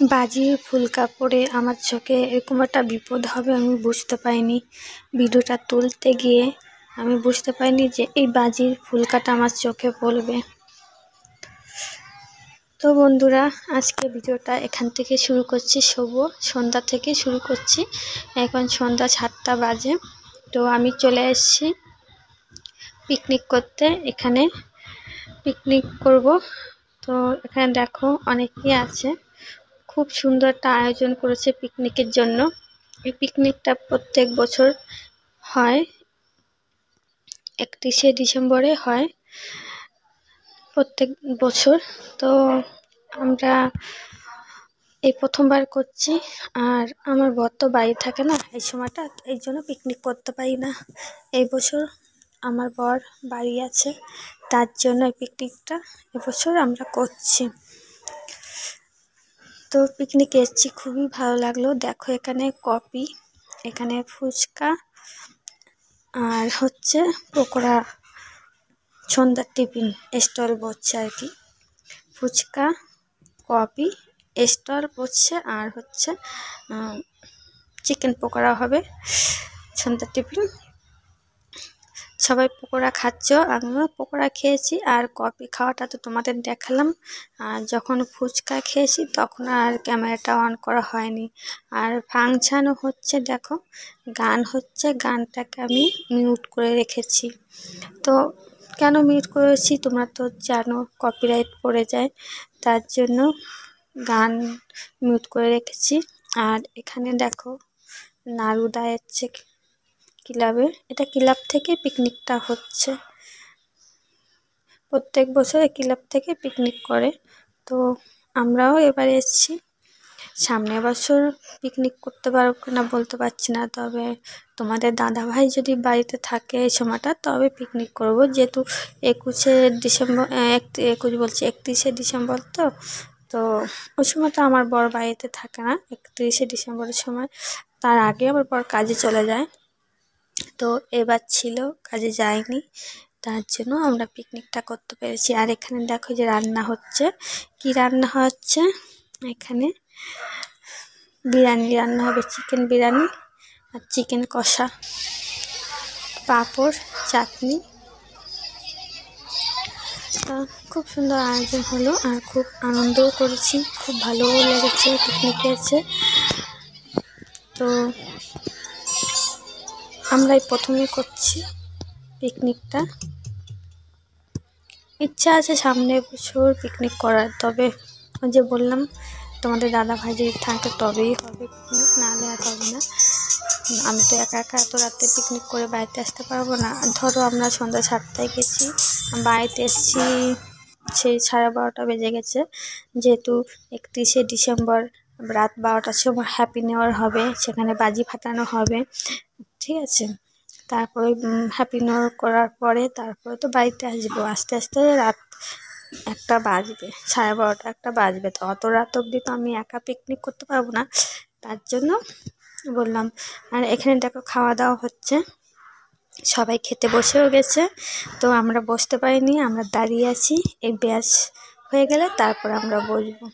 বাজি ফুলকা পড়ে আমার চোখে এরকম একটা বিপদ হবে আমি বুঝতে পাইনি ভিডিওটা তুলতে গিয়ে আমি বুঝতে পাইনি যে এই বাজির ফুলকাটা আমার চোখে পড়বে। তো বন্ধুরা, আজকে ভিডিওটা এখান থেকে শুরু করছি, শুভ সন্ধ্যা থেকে শুরু করছি। এখন সন্ধ্যা সাতটা বাজে। তো আমি চলে এসেছি পিকনিক করতে। এখানে পিকনিক করব। তো এখানে দেখো অনেকেই আছে। খুব সুন্দর একটা আয়োজন করেছে পিকনিকের জন্য। এই পিকনিকটা প্রত্যেক বছর হয়, একত্রিশে ডিসেম্বরে হয় প্রত্যেক বছর। তো আমরা এই প্রথমবার করছি, আর আমার বর তো বাড়ি থাকে না এই সময়টা, এই জন্য পিকনিক করতে পারি না। এই বছর আমার বর বাড়ি আছে, তার জন্য এই পিকনিকটা এবছর আমরা করছি। তো পিকনিকে এসেছি, খুবই ভালো লাগল। দেখো এখানে কপি, এখানে ফুচকা, আর হচ্ছে পকোড়া, সন্ধ্যার টিফিন, স্টল বসছে আর কি। ফুচকা, কপি, স্টল বসছে, আর হচ্ছে চিকেন পকোড়া হবে, সন্ধ্যার টিফিন। সবাই পকোড়া খাচ্ছ, আমিও পকোড়া খেয়েছি। আর কফি খাওয়াটা তো তোমাদের দেখালাম। আর যখন ফুচকা খেয়েছি তখন আর ক্যামেরাটা অন করা হয়নি। আর ফাংশানও হচ্ছে দেখো, গান হচ্ছে, গানটাকে আমি মিউট করে রেখেছি। তো কেন মিউট করেছি তোমরা তো জানো কপিরাইট পড়ে যায়, তার জন্য গান মিউট করে রেখেছি। আর এখানে দেখো, নারুদা এসছে ক্লাবে। এটা ক্লাব থেকে পিকনিকটা হচ্ছে। প্রত্যেক বছর ক্লাব থেকে পিকনিক করে। তো আমরাও এবারে এসেছি। সামনে বছর পিকনিক করতে পারব কিনা বলতে পারছি না। তবে তোমাদের দাদা ভাই যদি বাড়িতে থাকে এই সময়টা, তবে পিকনিক করব। যেহেতু একুশে ডিসেম্বর একুশ বলছি, একত্রিশে ডিসেম্বর তো। তো ওই সময় তো আমার বর বাড়িতে থাকে না, একত্রিশে ডিসেম্বরের সময়। তার আগে আমার বর কাজে চলে যায়। তো এবার ছিল, কাজে যায়নি। তার জন্য আমরা পিকনিকটা করতে পেরেছি। আর এখানে দেখো যে রান্না হচ্ছে। কি রান্না হচ্ছে? এখানে বিরিয়ানি রান্না হবে চিকেন বিরিয়ানি আর চিকেন কষা, পাঁপড়, চাটনি। খুব সুন্দর আয়োজন হলো আর খুব আনন্দও করেছি, খুব ভালোও লেগেছে পিকনিকে এসে তো আমরাই প্রথমে করছি পিকনিকটা ইচ্ছা আছে সামনে বছর পিকনিক করার, তবে যে বললাম, তোমাদের দাদা ভাই যদি থাকে তবেই হবে পিকনিক নাহলে আর হবে না। আমি তো একা একা এত রাতে পিকনিক করে বাড়িতে আসতে পারব না। ধরো আমরা সন্ধ্যা সাতটায় গেছি বাড়িতে এসেছি, সেই সাড়ে বারোটা বেজে গেছে। যেহেতু একত্রিশে ডিসেম্বর, রাত বারোটার সময় হ্যাপি নেওয়ার হবে, সেখানে বাজি ফাটানো হবে। ঠিক আছে। তারপরে হ্যাপি নেওয়ার করার পরে তারপরে তো বাড়িতে আসব। আস্তে আস্তে রাত একটা বাজবে, সাড়ে বারোটা একটা বাজবে। তো অত রাত অবধি তো আমি একা পিকনিক করতে পারব না। তার জন্য বললাম, আর এখানে দেখো খাওয়া দাওয়া হচ্ছে। সবাই খেতে বসেও গেছে। তো আমরা বসতে পারিনি, আমরা দাঁড়িয়ে আছি। এই ব্যাস হয়ে গেলে তারপর আমরা বসবো।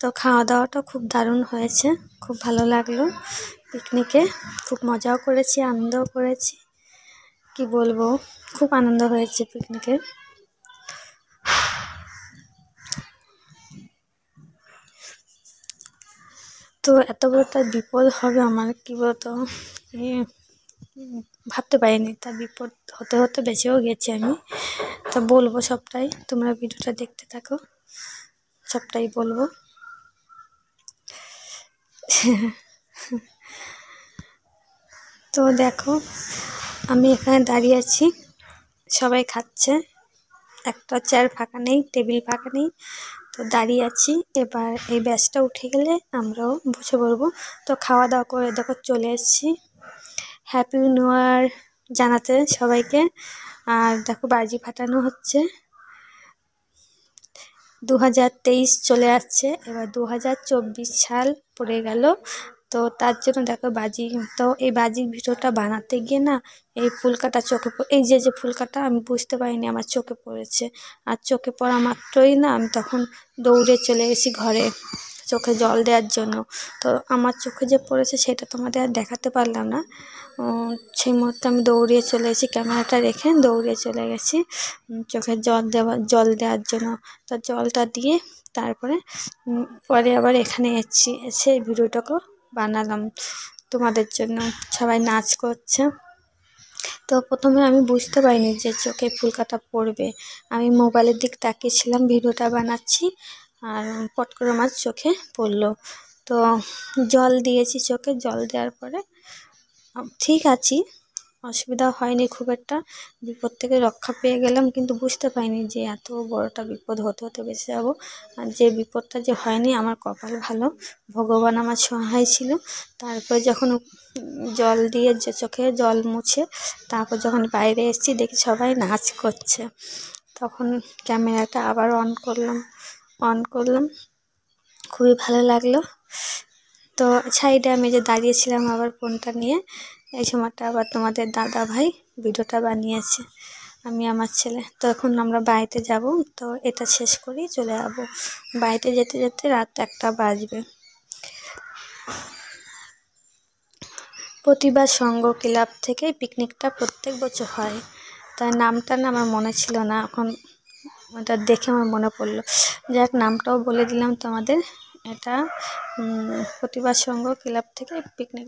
তো খাওয়া দাওয়াটা খুব দারুণ হয়েছে। খুব ভালো লাগল পিকনিকে। খুব মজাও করেছি, আনন্দও করেছি। কি বলব, খুব আনন্দ হয়েছে পিকনিকে। তো এত বড় বিপদ হবে আমার, কী বলতো? ভাবতে পারিনি। তার বিপদ হতে হতে বেঁচেও গেছি আমি। তা বলব সবটাই, তোমরা ভিডিওটা দেখতে থাকো, সবটাই বলব। তো দেখো, আমি এখানে দাঁড়িয়ে আছি। সবাই খাচ্ছে। একটা চেয়ার ফাঁকা নেই টেবিল ফাঁকা নেই। তো দাঁড়িয়ে আছি। এবার এই ব্যাচটা উঠে গেলে আমরাও বসে পড়ব। তো খাওয়া দাওয়া করে দেখো চলে এসেছি। হ্যাপি নিউ ইয়ার জানাতে সবাইকে। আর দেখো বাজি ফাটানো হচ্ছে। দু হাজার তেইশ চলে আসছে, এবার দু হাজার চব্বিশ সাল পড়ে গেল। তো তার জন্য দেখো বাজি, তো এই বাজির ভিডিওটা বানাতে গিয়ে না এই ফুলকাটা চোখে এই যে যে ফুলকাটা আমি বুঝতে পারিনি আমার চোখে পড়েছে। আর চোখে পড়া মাত্রই না আমি তখন দৌড়ে চলে গেছি ঘরে। চোখে জল দেওয়ার জন্য। তো আমার চোখে যে পড়েছে সেটা তোমাদের আর দেখাতে পারলাম না। সেই মুহূর্তে আমি দৌড়িয়ে চলে এসেছি, ক্যামেরাটা রেখে দৌড়িয়ে চলে গেছি চোখে জল দেওয়া, জল দেওয়ার জন্য। তো জলটা দিয়ে তারপরে পরে আবার এখানে এসেছি, এসে এই ভিডিওটাকেও বানালাম তোমাদের জন্য। সবাই নাচ করছে। তো প্রথমে আমি বুঝতে পারিনি যে চোখে ফুলকাটা পড়বে। আমি মোবাইলের দিক তাকিয়েছিলাম ভিডিওটা বানাচ্ছি। আর পট করে আমার চোখে পড়ল। তো জল দিয়েছি চোখে, জল দেওয়ার পরে ঠিক আছি, অসুবিধা হয়নি খুব একটা। বিপদ থেকে রক্ষা পেয়ে গেলাম, কিন্তু বুঝতে পারিনি যে এত বড়টা বিপদ হতে হতে বেঁচে যাব। আর যে বিপদটা যে হয়নি, আমার কপাল ভালো, ভগবান আমার সহায় ছিল। তারপর যখন জল দিয়ে যে চোখে জল মুছে, তারপর যখন বাইরে এসেছি, দেখি সবাই নাচ করছে। তখন ক্যামেরাটা আবার অন করলাম। অন করলাম। খুবই ভালো লাগল। তো সাইডে আমি যে দাঁড়িয়েছিলাম আবার ফোনটা নিয়ে, এই সময়টা আবার তোমাদের দাদা ভাই ভিডিওটা বানিয়েছে, আমি আমার ছেলে। তো এখন আমরা বাড়িতে যাব, তো এটা শেষ করেই চলে যাব। বাড়িতে যেতে যেতে রাত একটা বাজবে। প্রতিবার সংঘ ক্লাব থেকে পিকনিকটা প্রত্যেক বছর হয়। তার নামটা না আমার মনে ছিল না। এখন ওটা দেখে আমার মনে পড়ল। যাক, নামটাও বলে দিলাম তোমাদের। এটা প্রতিবাদ সংঘ ক্লাব থেকে পিকনিক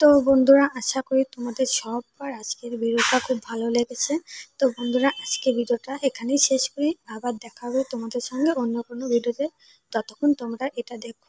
তো বন্ধুরা, আশা করি তোমাদের সববার আজকের ভিডিওটা খুব ভালো লেগেছে। তো বন্ধুরা আজকে ভিডিওটা এখানেই শেষ করি। আবার দেখা হবে তোমাদের সঙ্গে অন্য কোনো ভিডিওতে। ততক্ষণ তোমরা এটা দেখো।